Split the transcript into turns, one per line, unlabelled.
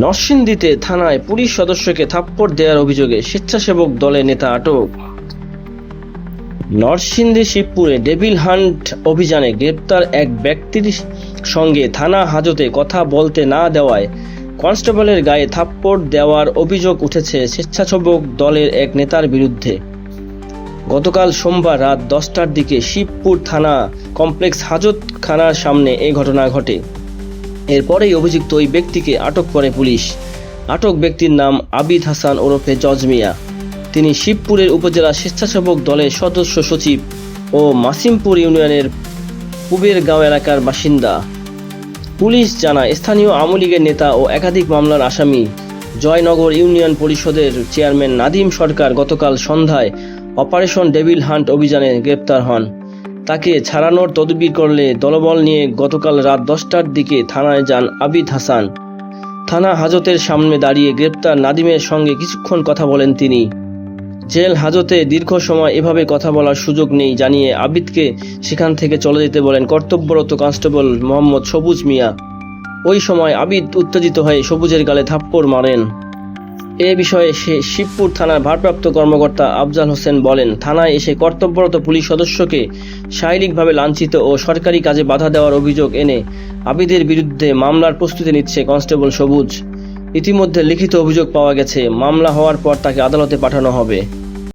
নরসিংদীতে থানায় পুলিশ সদস্যকে থাপ্পড় দেওয়ার অভিযোগে স্বেচ্ছাসেবক দলের নেতা আটক। নরসিংদী শিবপুরে ডেভিল হান্ট অভিযানে গ্রেপ্তার এক ব্যক্তির সঙ্গে থানা হাজতে কথা বলতে না দেওয়ায় কনস্টেবলের গায়ে থাপ্পড় দেওয়ার অভিযোগ উঠেছে স্বেচ্ছাসেবক দলের এক নেতার বিরুদ্ধে। গতকাল সোমবার রাত দশটার দিকে শিবপুর থানা কমপ্লেক্স হাজতখানার সামনে এই ঘটনা ঘটে। এরপরেই অভিযুক্ত ওই ব্যক্তিকে আটক করে পুলিশ। আটক ব্যক্তির নাম আবিদ হাসান ওরফে জজ মিয়া। তিনি শিবপুরের উপজেলা স্বেচ্ছাসেবক দলের সদস্য সচিব ও মাসিমপুর ইউনিয়নের পুবের গাঁও এলাকার বাসিন্দা। পুলিশ জানা স্থানীয় আওয়ামী লীগের নেতা ও একাধিক মামলার আসামি জয়নগর ইউনিয়ন পরিষদের চেয়ারম্যান নাদিম সরকার গতকাল সন্ধ্যায় অপারেশন ডেভিল হান্ট অভিযানে গ্রেপ্তার হন। তাকে ছাড়ানোর তদবির করলে দলবল নিয়ে গতকাল রাত দশটার দিকে থানায় যান আবিদ হাসান। থানা হাজতের সামনে দাঁড়িয়ে গ্রেপ্তার নাদিমের সঙ্গে কিছুক্ষণ কথা বলেন তিনি। জেল হাজতে দীর্ঘ সময় এভাবে কথা বলার সুযোগ নেই জানিয়ে আবিদকে সেখান থেকে চলে যেতে বলেন কর্তব্যরত কনস্টেবল মোহাম্মদ সবুজ মিয়া। ওই সময় আবিদ উত্তেজিত হয়ে সবুজের গালে থাপ্পড় মারেন। এ বিষয়ে শিবপুর থানার ভারপ্রাপ্ত কর্মকর্তা আফজাল হোসেন বলেন, থানায় এসে কর্তব্যরত পুলিশ সদস্যকে শারীরিকভাবে লাঞ্ছিত ও সরকারি কাজে বাধা দেওয়ার অভিযোগ এনে আবিদের বিরুদ্ধে মামলার প্রস্তুতি নিচ্ছে কনস্টেবল সবুজ। ইতিমধ্যে লিখিত অভিযোগ পাওয়া গেছে, মামলা হওয়ার পর তাকে আদালতে পাঠানো হবে।